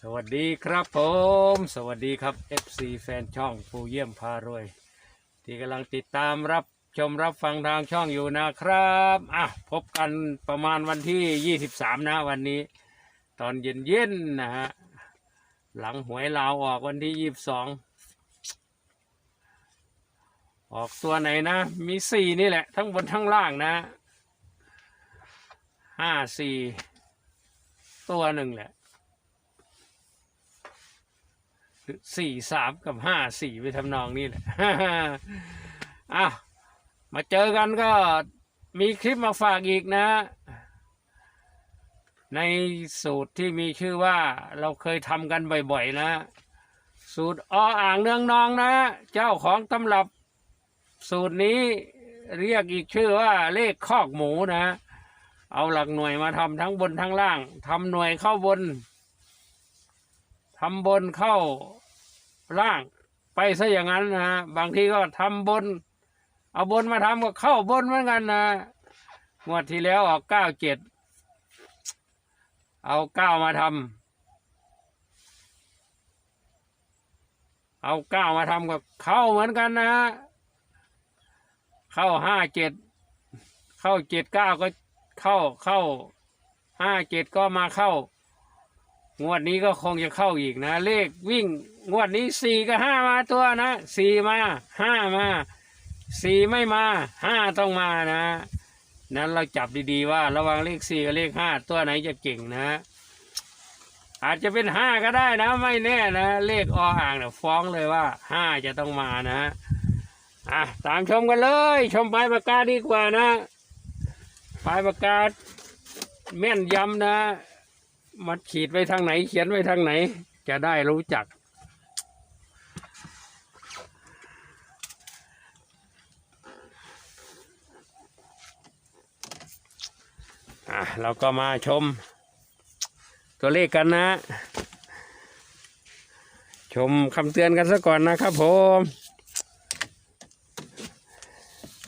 สวัสดีครับผม สวัสดีครับ FC แฟนช่องผู้เยี่ยมพารวย ที่กำลังติดตามรับชมรับฟังทางช่องอยู่นะครับอะพบกันประมาณวันที่ 23 นะวันนี้ ตอนเย็นๆนะฮะหลังหวยลาวออกวันที่ 22 ออกตัวไหนนะ มีสี่นี่แหละ ทั้งบนทั้งล่างนะห้าสี่ตัวหนึ่งแหละ สี่สามกับห้าสี่ไปทำนองนี้แหละอะมาเจอกันก็มีคลิปมาฝากอีกนะ ในสูตรที่มีชื่อว่าเราเคยทำกันบ่อยๆนะ สูตรออ่างเนืองนองนะ เจ้าของตำรับสูตรนี้เรียกอีกชื่อว่าเลขคอกหมูนะ เอาหลักหน่วยมาทำทั้งบนทั้งล่างทำหน่วยเข้าบน ทำบนเข้าล่าง ไปซะอย่างนั้นนะฮะบางทีก็ทำบน เอาบนมาทำก็เข้าบนเหมือนกันนะงวดที่แล้วออกเก้าเจ็ดเอาเก้ามาทำเอาเก้ามาทำก็เข้าเหมือนกันนะฮะเข้าห้าเจ็ดเข้าเจ็ดเก้าก็เข้าเข้าห้าเจ็ดก็มาเข้า งวดนี้ก็คงจะเข้าอีกนะ เลขวิ่ง งวดนี้สี่กับห้ามาตัวนะสี่มาห้ามาสี่ไม่มาห้าต้องมานะ นั้นเราจับดีๆว่า ระวังเลขสี่กับเลขห้าตัวไหนจะเก่งนะ อาจจะเป็นห้าก็ได้นะ ไม่แน่นะ เลขออ่างเนี่ยฟ้องเลยว่าห้าจะต้องมานะอะตามชมกันเลย ชมปลายปากกาดีกว่านะปลายปากกาแม่นยำนะ มันขีดไว้ทางไหน เขียนไว้ทางไหน จะได้รู้จัก อะ เราก็มาชม ตัวเลขกันนะ ชมคำเตือนกันซะก่อนนะครับผม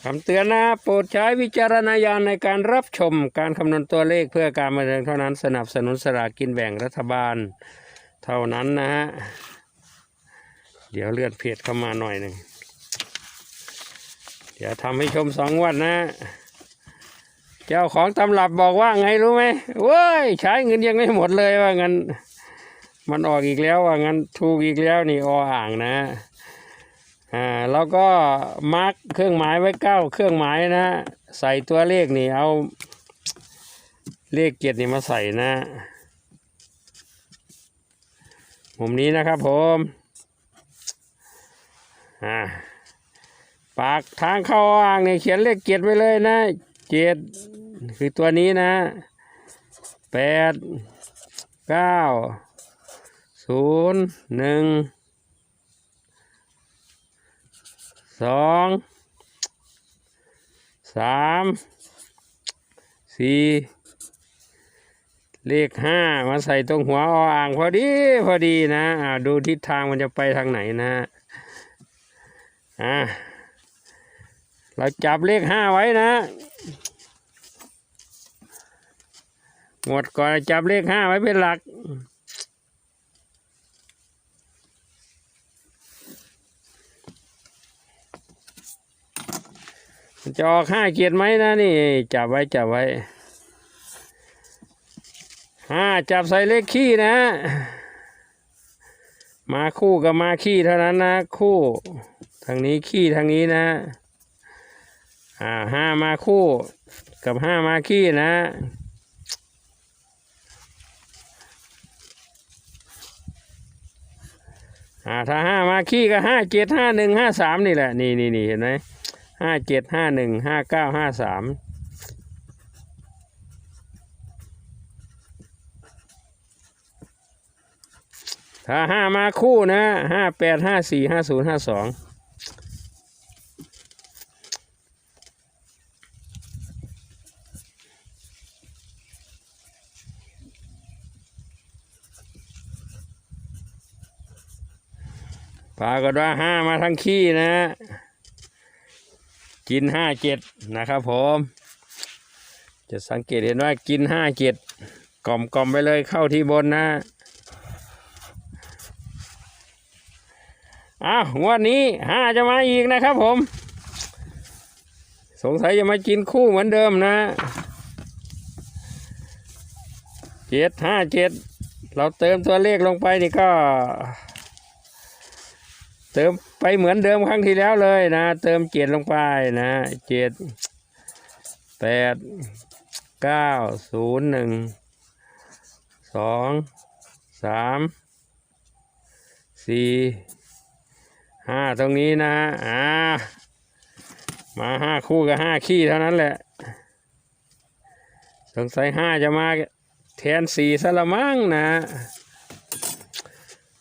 คำเตือนนะโปรดใช้วิจารณญาณในการรับชมการคำนวณตัวเลขเพื่อการบันเทิงเท่านั้นสนับสนุนสลากกินแบ่งรัฐบาล เท่านั้นนะฮะเดี๋ยวเลื่อนเพจเข้ามาหน่อยหนึ่งเดี๋ยวทำให้ชมสองวันนะ เจ้าของตำรับบอกว่าไงรู้ไหมเว้ยใช้เงินยังไม่หมดเลยว่างั้น มันออกอีกแล้วว่างั้นถูกอีกแล้วนี่ออ่างนะ อ่าแล้วก็มาร์กเครื่องหมายไว้เก้าเครื่องหมายนะ ใส่ตัวเลขนี่เอาเลขเกียรตินี่มาใส่นะมุมนี้นะครับผมอ่าปากทางเข้าอ่างเนี่ยเขียนเลขเกียรติไว้เลยนะเจ็ดคือตัวนี้นะแปดเก้าศูนย์หนึ่ง สองสามสี่เลขห้ามาใส่ตรงหัวออ่างพอดีพอดีนะอ่าดูทิศทางมันจะไปทางไหนนะอ่าเราจับเลขห้าไว้นะ หมดก่อนจับเลขห้าไว้เป็นหลัก จะออกห้าเกียรติไหมนะนี่ จับไว้จับไว้ห้าจับใส่เลขขี้นะ มาคู่กับมาขี้เท่านั้นนะ คู่ทางนี้ขี้ทางนี้นะ อ่าห้ามาคู่ กับห้ามาขี้นะอ่าถ้าห้ามาขี้ก็ห้าเจ็ดห้าหนึ่งห้าสามนี่แหละ นี่นี่นี่เห็นไหม ห้าเจ็ดห้าหนึ่งห้าเก้าห้าสามถ้าห้ามาคู่นะห้าแปดห้าสี่ห้าศูนย์ห้าสองปรากฏว่าห้ามาทั้งขี้นะ กินห้าเจ็ดนะครับผมจะสังเกตเห็นว่ากินห้าเจ็ดกล่อมกล่อมไปเลยเข้าที่บนนะอ้าววันนี้ห้าจะมาอีกนะครับผม สงสัยจะมากินคู่เหมือนเดิมนะเจ็ดห้าเจ็ดเราเติมตัวเลขลงไปนี่ก็ เติม ไปเหมือนเดิมครั้งที่แล้วเลยนะ เติมเจ็ดลงไปนะเจ็ดแปดเก้าศูนย์หนึ่งสองสามสี่ห้าตรงนี้นะอ่ามาห้าคู่กับห้าขี้เท่านั้นแหละ สงสัยห้าจะมาแทนสี่ซะละมั้งนะ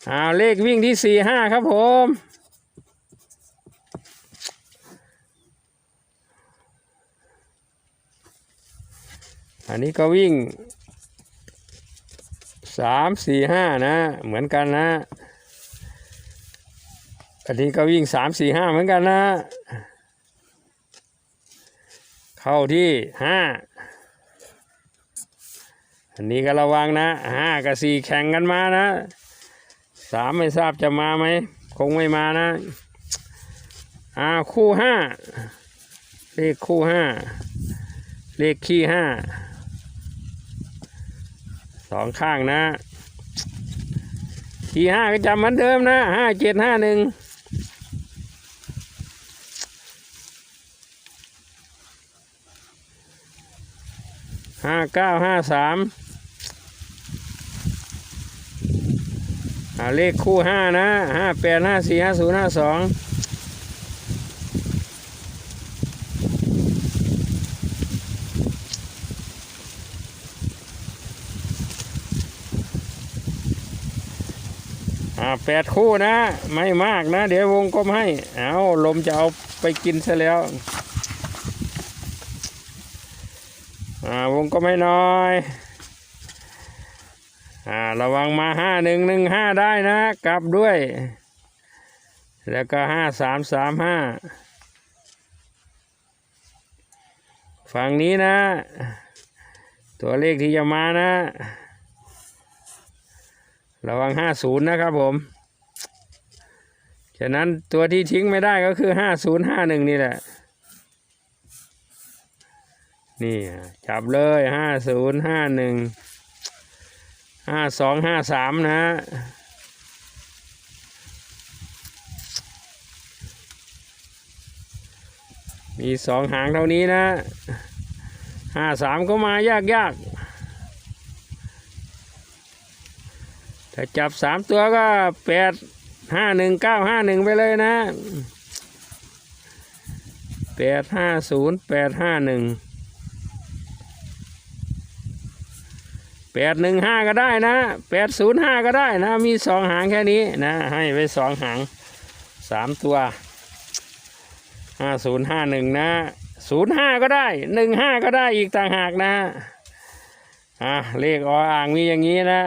เอาเลขวิ่งที่สี่ห้าครับผม อันนี้ก็วิ่งสามสี่ห้านะ เหมือนกันนะ อันนี้ก็วิ่งสามสี่ห้าเหมือนกันนะ เข้าที่ห้าอันนี้ก็ระวังนะห้ากับสี่แข่งกันมานะสามไม่ทราบจะมาไหม คงไม่มานะอ่าคู่ห้าเลขคู่ห้าเลขขี้ห้า สองข้างนะขี้ห้าก็จำเหมือนเดิมนะห้าเจ็ดห้าหนึ่งห้าเก้าห้าสามเลขคู่ห้านะห้าแปดห้าสี่ห้าศูนย์ห้าสอง อ่าแปดคู่นะ ไม่มากนะ เดี๋ยววงกลมให้ เอาลมจะเอาไปกินซะแล้วอ่าวงก็ไม่น้อยอ่าระวังมาห้าหนึ่งหนึ่งห้าได้นะ กลับด้วย แล้วก็ห้าสามสามห้าฝั่งนี้นะ ตัวเลขที่จะมานะ ระวังห้าศูนย์นะครับผม ฉะนั้นตัวที่ทิ้งไม่ได้ก็คือห้าศูนย์ห้าหนึ่งนี่แหละ นี่จับเลยห้าศูนย์ห้าหนึ่งห้าสองห้าสามนะมีสองหางเท่านี้นะห้าสามก็มายากยาก ถ้าจับสามตัวก็แปดห้าหนึ่งเก้าห้าหนึ่งไปเลยนะแปดห้าศูนย์แปดห้าหนึ่งแปดหนึ่งห้าก็ได้นะแปดศูนย์ห้าก็ได้นะ มีสองหางแค่นี้นะ ให้ไปสองหางสามตัวห้าศูนย์ห้าหนึ่งนะศูนย์ห้าก็ได้หนึ่งห้าก็ได้อีกต่างหากนะอะเลขออ่างมีอย่างนี้นะ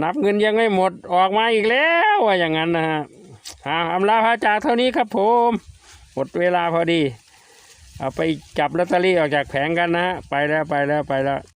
นับเงินยังไม่หมดออกมาอีกแล้วว่าอย่างนั้นนะฮะอ่าอำลาพระจากเท่านี้ครับผม หมดเวลาพอดี เอาไปจับลอตเตอรี่ออกจากแผงกันนะ ไปแล้วไปแล้วไปแล้ว